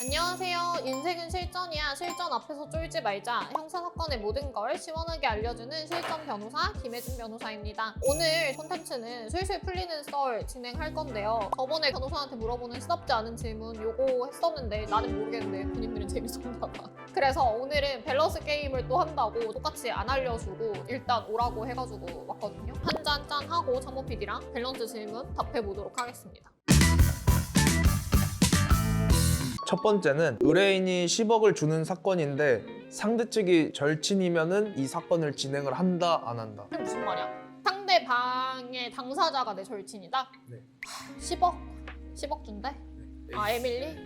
안녕하세요. 인생은 실전이야. 실전 앞에서 쫄지 말자. 형사 사건의 모든 걸 시원하게 알려주는 실전 변호사 김혜진 변호사입니다. 오늘 콘텐츠는 술술 풀리는 썰 진행할 건데요. 저번에 변호사한테 물어보는 시덥지 않은 질문 요거 했었는데 나는 모르겠는데 본인들은 재밌었나 봐. 그래서 오늘은 밸런스 게임을 또 한다고 똑같이 안 알려주고 일단 오라고 해가지고 왔거든요. 한 잔 짠 하고 창모 PD랑 밸런스 질문 답해 보도록 하겠습니다. 첫 번째는 의뢰인이 10억을 주는 사건인데 상대 측이 절친이면은 이 사건을 진행을 한다 안 한다. 그게 무슨 말이야? 상대방의 당사자가 내 절친이다? 네. 하, 10억? 10억 준대? 아 에밀리?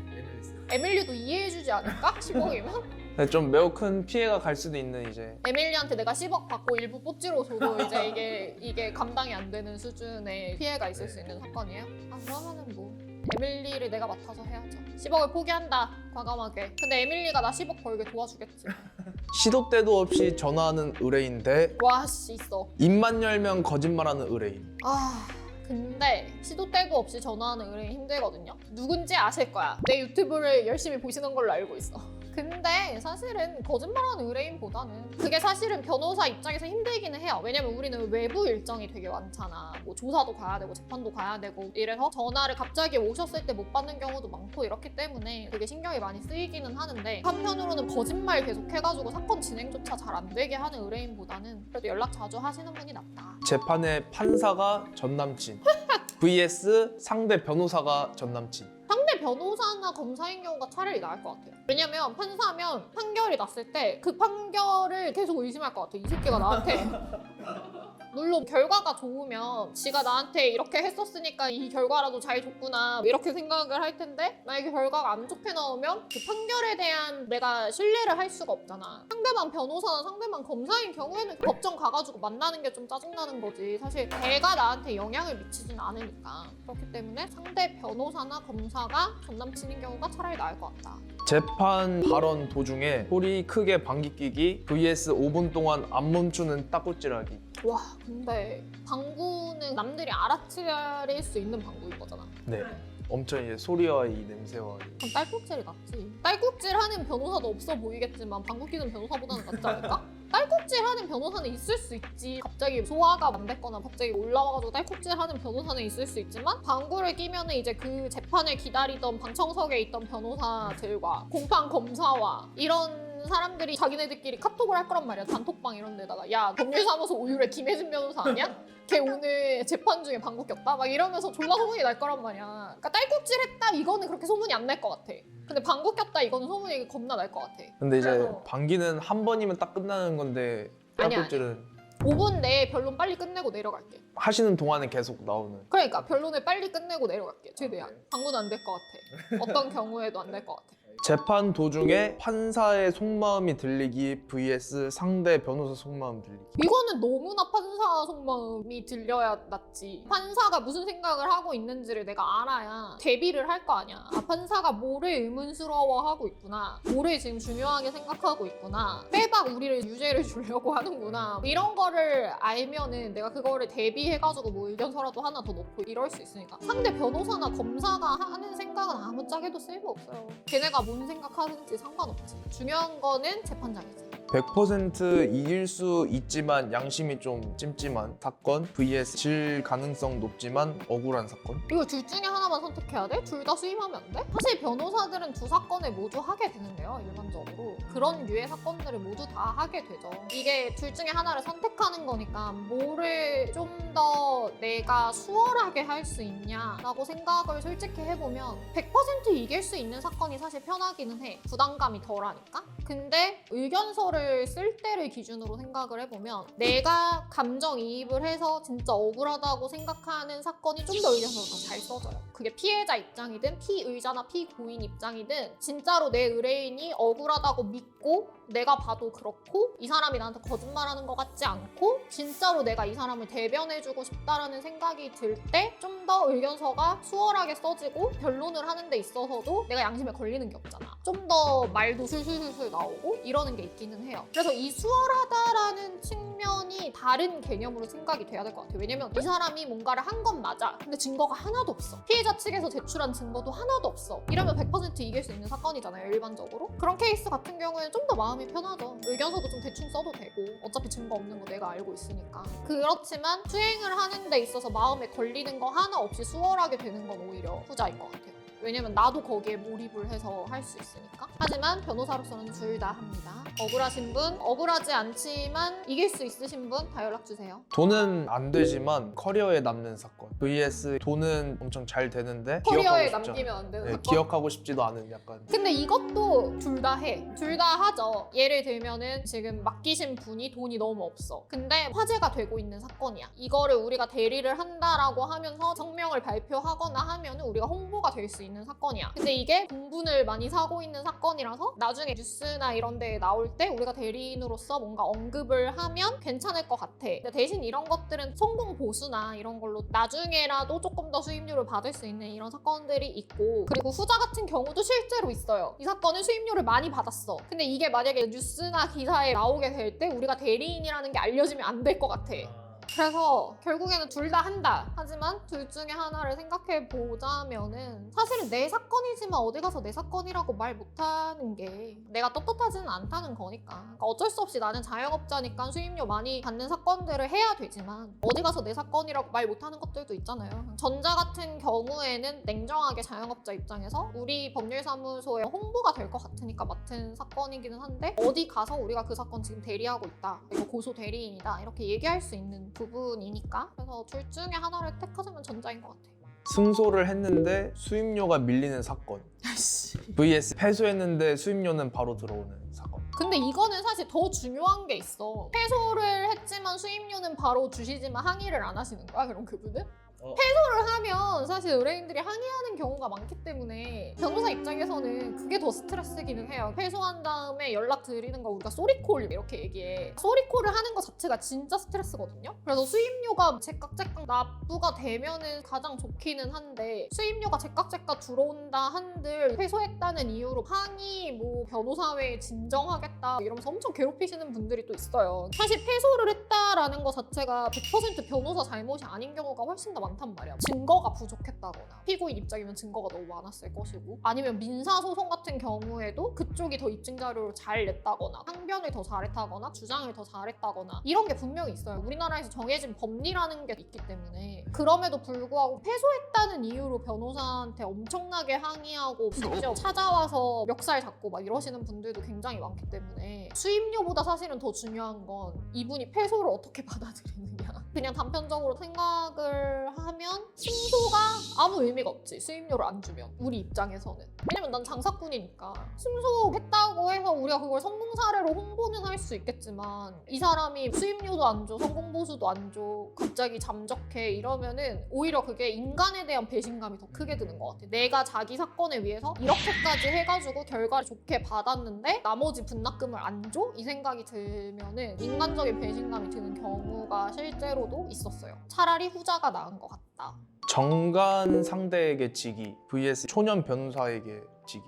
에밀리도 이해해주지 않을까? 10억이면? 근데 좀 매우 큰 피해가 갈 수도 있는 이제 에밀리한테 내가 10억 받고 일부 뽀찌로 줘도 이제 이게 이게 감당이 안 되는 수준의 피해가 있을 수 있는 사건이에요? 아 그러면은 뭐 에밀리를 내가 맡아서 해야죠. 10억을 포기한다 과감하게. 근데 에밀리가 나 10억 벌게 도와주겠지. 시도 때도 없이 전화하는 의뢰인 대 와씨 있어. 입만 열면 거짓말하는 의뢰인. 아 근데 시도 때도 없이 전화하는 의뢰인 힘들거든요. 누군지 아실 거야. 내 유튜브를 열심히 보시는 걸로 알고 있어 근데 사실은 거짓말하는 의뢰인보다는 그게 사실은 변호사 입장에서 힘들기는 해요 왜냐면 우리는 외부 일정이 되게 많잖아 뭐 조사도 가야 되고 재판도 가야 되고 이래서 전화를 갑자기 오셨을 때 못 받는 경우도 많고 이렇기 때문에 되게 신경이 많이 쓰이기는 하는데 한편으로는 거짓말 계속 해가지고 사건 진행조차 잘 안 되게 하는 의뢰인보다는 그래도 연락 자주 하시는 분이 낫다 재판의 판사가 전 남친. vs 상대 변호사가 전 남친. 변호사나 검사인 경우가 차라리 나을 것 같아요. 왜냐면 판사면 판결이 났을 때 그 판결을 계속 의심할 것 같아. 이 새끼가 나한테. 물론 결과가 좋으면 지가 나한테 이렇게 했었으니까 이 결과라도 잘 줬구나 이렇게 생각을 할 텐데 만약에 결과가 안 좋게 나오면 그 판결에 대한 내가 신뢰를 할 수가 없잖아. 상대방 변호사나 상대방 검사인 경우에는 법정 가가지고 만나는 게 좀 짜증나는 거지. 사실 걔가 나한테 영향을 미치진 않으니까. 그렇기 때문에 상대 변호사나 검사가 전 남친인 경우가 차라리 나을 것 같다. 재판 발언 도중에 소리 크게 방귀 뀌기 vs 5분 동안 안 멈추는 따꾸질하기. 와 근데 방구는 남들이 알아차릴 수 있는 방구인 거잖아 네. 엄청 이제 소리와 이 냄새와 이 그럼 딸꾹질이 낫지. 딸꾹질 하는 변호사도 없어 보이겠지만 방구 끼는 변호사보다는 낫지 않을까? 딸꾹질 하는 변호사는 있을 수 있지. 갑자기 소화가 안 됐거나 갑자기 올라와가지고 딸꾹질 하는 변호사는 있을 수 있지만 방구를 끼면 은 이제 그 재판을 기다리던 방청석에 있던 변호사들과 공판 검사와 이런 사람들이 자기네들끼리 카톡을 할 거란 말이야. 단톡방 이런 데다가 야 법률사무소 오유래 김혜진 변호사 아니야? 걔 오늘 재판 중에 방구 꼈다? 막 이러면서 졸라 소문이 날 거란 말이야. 그러니까 딸꾹질 했다 이거는 그렇게 소문이 안 날 것 같아. 근데 방구 꼈다 이거는 소문이 겁나 날 것 같아. 근데 이제 그래서- 방귀는 한 번이면 딱 끝나는 건데 아니야, 따꾸질은 5분 내에 변론 빨리 끝내고 내려갈게. 하시는 동안에 계속 나오는. 그러니까 변론을 빨리 끝내고 내려갈게. 최대한. 방구는 안 될 것 같아. 어떤 경우에도 안 될 것 같아. 재판 도중에 판사의 속마음이 들리기 vs 상대 변호사 속마음 들리기. 이거는 너무나 판사 속마음이 들려야 낫지. 판사가 무슨 생각을 하고 있는지를 내가 알아야 대비를 할 거 아니야. 아, 판사가 뭐를 의문스러워하고 있구나. 뭐를 지금 중요하게 생각하고 있구나. 빼박 우리를 유죄를 주려고 하는구나. 이런 거를 알면은 내가 그거를 대비해가지고 뭐 의견서라도 하나 더 넣고 이럴 수 있으니까. 상대 변호사나 검사가 하는 생각은 아무짝에도 쓸모없어요. 걔네가 뭔 생각하는지 상관없지. 중요한 거는 재판장이지. 100% 이길 수 있지만 양심이 좀 찜찜한 사건 vs 질 가능성 높지만 억울한 사건. 이거 둘 중에 하나만 선택해야 돼? 둘 다 수임하면 안 돼? 사실 변호사들은 두 사건을 모두 하게 되는데요, 일반적으로. 그런 류의 사건들을 모두 다 하게 되죠. 이게 둘 중에 하나를 선택하는 거니까 뭐를 좀 더 내가 수월하게 할 수 있냐라고 생각을 솔직히 해보면 100% 이길 수 있는 사건이 사실 편하기는 해. 부담감이 덜하니까. 근데 의견서를 쓸 때를 기준으로 생각을 해보면 내가 감정이입을 해서 진짜 억울하다고 생각하는 사건이 좀 더 의견서가 더잘 써져요. 그게 피해자 입장이든 피의자나 피고인 입장이든 진짜로 내 의뢰인이 억울하다고 믿고 내가 봐도 그렇고 이 사람이 나한테 거짓말하는 것 같지 않고 진짜로 내가 이 사람을 대변해주고 싶다라는 생각이 들 때 좀 더 의견서가 수월하게 써지고 변론을 하는 데 있어서도 내가 양심에 걸리는 게 없잖아. 좀 더 말도 술술술술 나오고 이러는 게 있기는 해요. 그래서 이 수월하다라는 측면이 다른 개념으로 생각이 돼야 될 것 같아요. 왜냐면 이 사람이 뭔가를 한 건 맞아. 근데 증거가 하나도 없어. 피해자 측에서 제출한 증거도 하나도 없어. 이러면 100% 이길 수 있는 사건이잖아요, 일반적으로. 그런 케이스 같은 경우에는 좀 더 마음이 편하죠. 의견서도 좀 대충 써도 되고 어차피 증거 없는 거 내가 알고 있으니까. 그렇지만 수행을 하는 데 있어서 마음에 걸리는 거 하나 없이 수월하게 되는 건 오히려 후자인 것 같아요. 왜냐면 나도 거기에 몰입을 해서 할 수 있으니까. 하지만 변호사로서는 둘 다 합니다. 억울하신 분, 억울하지 않지만 이길 수 있으신 분 다 연락 주세요. 돈은 안 되지만 커리어에 남는 사건. vs 돈은 엄청 잘 되는데 커리어에 기억하고 싶지 남기면 안 되는 않- 네, 사건. 기억하고 싶지도 않은 약간 근데 이것도 둘 다 해. 둘 다 하죠. 예를 들면은 지금 맡기신 분이 돈이 너무 없어. 근데 화제가 되고 있는 사건이야. 이거를 우리가 대리를 한다라고 하면서 성명을 발표하거나 하면은 우리가 홍보가 될 수 있는 사건이야. 근데 이게 공분을 많이 사고 있는 사건이라서 나중에 뉴스나 이런 데에 나올 때 우리가 대리인으로서 뭔가 언급을 하면 괜찮을 것 같아. 근데 대신 이런 것들은 성공 보수나 이런 걸로 나중에라도 조금 더 수입료를 받을 수 있는 이런 사건들이 있고 그리고 후자 같은 경우도 실제로 있어요. 이 사건은 수입료를 많이 받았어. 근데 이게 만약에 뉴스나 기사에 나오게 될 때 우리가 대리인이라는 게 알려지면 안 될 것 같아. 그래서 결국에는 둘 다 한다. 하지만 둘 중에 하나를 생각해 보자면은 사실은 내 사건이지만 어디 가서 내 사건이라고 말 못하는 게 내가 떳떳하지는 않다는 거니까. 그러니까 어쩔 수 없이 나는 자영업자니까 수입료 많이 받는 사건들을 해야 되지만 어디 가서 내 사건이라고 말 못하는 것들도 있잖아요. 전자 같은 경우에는 냉정하게 자영업자 입장에서 우리 법률사무소에 홍보가 될 것 같으니까 맡은 사건이기는 한데 어디 가서 우리가 그 사건 지금 대리하고 있다. 이거 고소 대리인이다. 이렇게 얘기할 수 있는 부 분이니까. 그래서 둘 중에 하나를 택하자면 전자인 것 같아요. 승소를 했는데 수입료가 밀리는 사건. vs 패소했는데 수입료는 바로 들어오는 사건. 근데 이거는 사실 더 중요한 게 있어. 패소를 했지만 수입료는 바로 주시지만 항의를 안 하시는 거야? 그럼 그분은? 어. 패소를 하면 사실 의뢰인들이 항의하는 경우가 많기 때문에 변호사 입장에서는 그게 더 스트레스기는 해요. 패소한 다음에 연락 드리는 거 우리가 쏘리콜 이렇게 얘기해. 쏘리콜을 하는 것 자체가 진짜 스트레스거든요. 그래서 수입료가 제깍제깍 납부가 되면은 가장 좋기는 한데 수입료가 제깍제깍 들어온다 한들 패소했다는 이유로 항의 뭐 변호사회에 진정하겠다 이러면서 엄청 괴롭히시는 분들이 또 있어요. 사실 패소를 했다라는 것 자체가 100% 변호사 잘못이 아닌 경우가 훨씬 더 많단 말이야. 증거가 부족했다거나 피고인 입장이면 증거가 너무 많았을 것이고 아니면 민사소송 같은 경우에도 그쪽이 더 입증 자료를 잘 냈다거나 항변을 더 잘했다거나 주장을 더 잘했다거나 이런 게 분명히 있어요. 우리나라에서 정해진 법리라는 게 있기 때문에 그럼에도 불구하고 패소했다는 이유로 변호사한테 엄청나게 항의하고 심지어 찾아와서 멱살 잡고 막 이러시는 분들도 굉장히 많기 때문에 수입료보다 사실은 더 중요한 건 이분이 패소를 어떻게 받아들이느냐. 그냥 단편적으로 생각을 하면 승소가 아무 의미가 없지. 수입료를 안 주면 우리 입장에서는. 왜냐면 난 장사꾼이니까 승소했다고 해서 우리가 그걸 성공 사례로 홍보는 할 수 있겠지만 이 사람이 수입료도 안 줘, 성공 보수도 안 줘, 갑자기 잠적해 이러면은 오히려 그게 인간에 대한 배신감이 더 크게 드는 것 같아. 내가 자기 사건을 위해서 이렇게까지 해가지고 결과를 좋게 받았는데 나머지 분납금을 안 줘? 이 생각이 들면은 인간적인 배신감이 드는 경우가 실제로도 있었어요. 차라리 후자가 나은 것 같다. 정관 상대에게 지기 vs 초년 변호사에게 지기.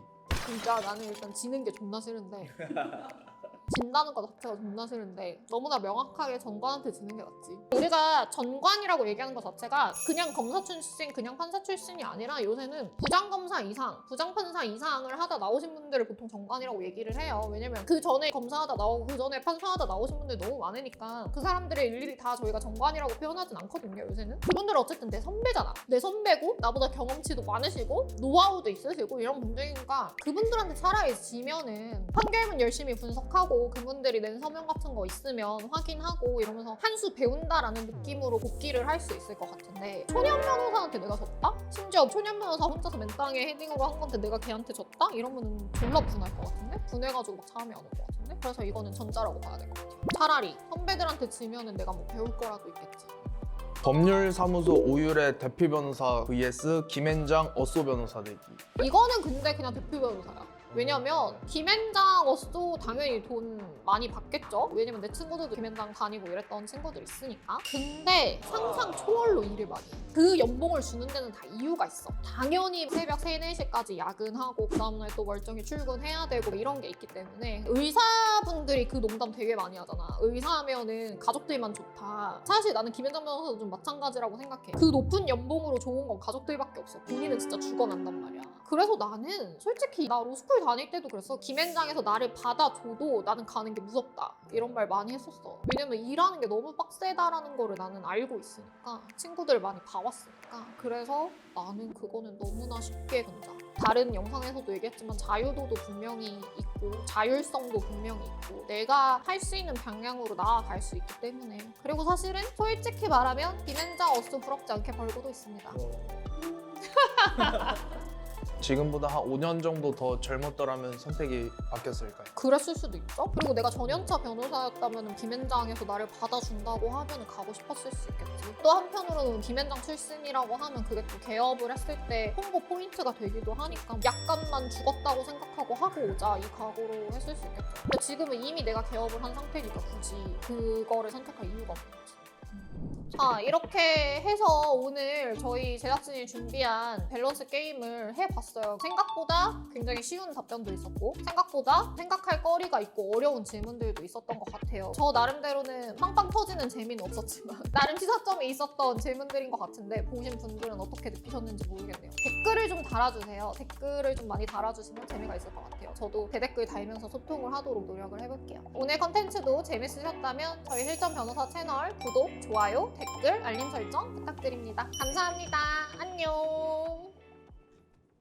진짜 나는 일단 지는 게 존나 싫은데 진다는 것 자체가 존나 싫은데 너무나 명확하게 전관한테 지는 게 낫지. 우리가 전관이라고 얘기하는 것 자체가 그냥 검사 출신 그냥 판사 출신이 아니라 요새는 부장검사 이상 부장판사 이상을 하다 나오신 분들을 보통 전관이라고 얘기를 해요. 왜냐면 그 전에 검사하다 나오고 그 전에 판사하다 나오신 분들 너무 많으니까 그 사람들을 일일이 다 저희가 전관이라고 표현하진 않거든요 요새는. 그분들은 어쨌든 내 선배잖아. 내 선배고 나보다 경험치도 많으시고 노하우도 있으시고 이런 분들이니까 그분들한테 차라리 지면은 판결문 열심히 분석하고 그분들이 낸 서면 같은 거 있으면 확인하고 이러면서 한 수 배운다라는 느낌으로 복귀를 할 수 있을 것 같은데 초년 변호사한테 내가 졌다? 심지어 초년 변호사 혼자서 맨땅에 헤딩으로 한 건데 내가 걔한테 졌다? 이러면 졸라 분할 것 같은데? 분해가지고 막 잠이 안 올 것 같은데? 그래서 이거는 전자라고 봐야 될 것 같아요 차라리 선배들한테 지면은 내가 뭐 배울 거라도 있겠지 법률사무소 오율의 대표 변호사 vs 김앤장 어쏘 변호사 내기. 이거는 근데 그냥 대표 변호사야 왜냐면 김앤장으로서 당연히 돈 많이 받겠죠. 왜냐면 내 친구들도 김앤장 다니고 이랬던 친구들 있으니까. 근데 상상 초월로 일을 많이 해. 그 연봉을 주는 데는 다 이유가 있어. 당연히 새벽 3, 4시까지 야근하고 그 다음날 또 멀쩡히 출근해야 되고 이런 게 있기 때문에 의사분들이 그 농담 되게 많이 하잖아. 의사하면은 가족들만 좋다. 사실 나는 김현정 변호사도 좀 마찬가지라고 생각해. 그 높은 연봉으로 좋은 건 가족들밖에 없어. 본인은 진짜 죽어난단 말이야. 그래서 나는 솔직히 나 로스쿨 다닐 때도 그랬어. 김현장에서 나를 받아줘도 나는 가는 게 무섭다. 이런 말 많이 했었어. 왜냐면 일하는 게 너무 빡세다라는 거를 나는 알고 있으니까 친구들 많이 봐왔으니까 그래서 나는 그거는 너무나 쉽게 건다. 다른 영상에서도 얘기했지만 자유도도 분명히 있고 자율성도 분명히 있고 내가 할 수 있는 방향으로 나아갈 수 있기 때문에 그리고 사실은 솔직히 말하면 김앤장 어스 부럽지 않게 벌고도 있습니다. 지금보다 한 5년 정도 더 젊었더라면 선택이 바뀌었을까요? 그랬을 수도 있죠. 그리고 내가 전연차 변호사였다면 김앤장에서 나를 받아준다고 하면 가고 싶었을 수 있겠지. 또 한편으로는 김앤장 출신이라고 하면 그게 또 개업을 했을 때 홍보 포인트가 되기도 하니까 약간만 죽었다고 생각하고 하고 오자 이 각오로 했을 수 있겠죠. 근데 지금은 이미 내가 개업을 한 상태니까 굳이 그거를 선택할 이유가 없는 거지. 자 이렇게 해서 오늘 저희 제작진이 준비한 밸런스 게임을 해봤어요. 생각보다 굉장히 쉬운 답변도 있었고 생각보다 생각할 거리가 있고 어려운 질문들도 있었던 것 같아요. 저 나름대로는 빵빵 터지는 재미는 없었지만 나름 시사점이 있었던 질문들인 것 같은데 보신 분들은 어떻게 느끼셨는지 모르겠네요. 댓글을 좀 달아주세요. 댓글을 좀 많이 달아주시면 재미가 있을 것 같아요. 저도 대댓글 달면서 소통을 하도록 노력을 해볼게요. 오늘 컨텐츠도 재밌으셨다면 저희 실전 변호사 채널 구독, 좋아요, 댓글, 알림 설정 부탁드립니다. 감사합니다. 안녕.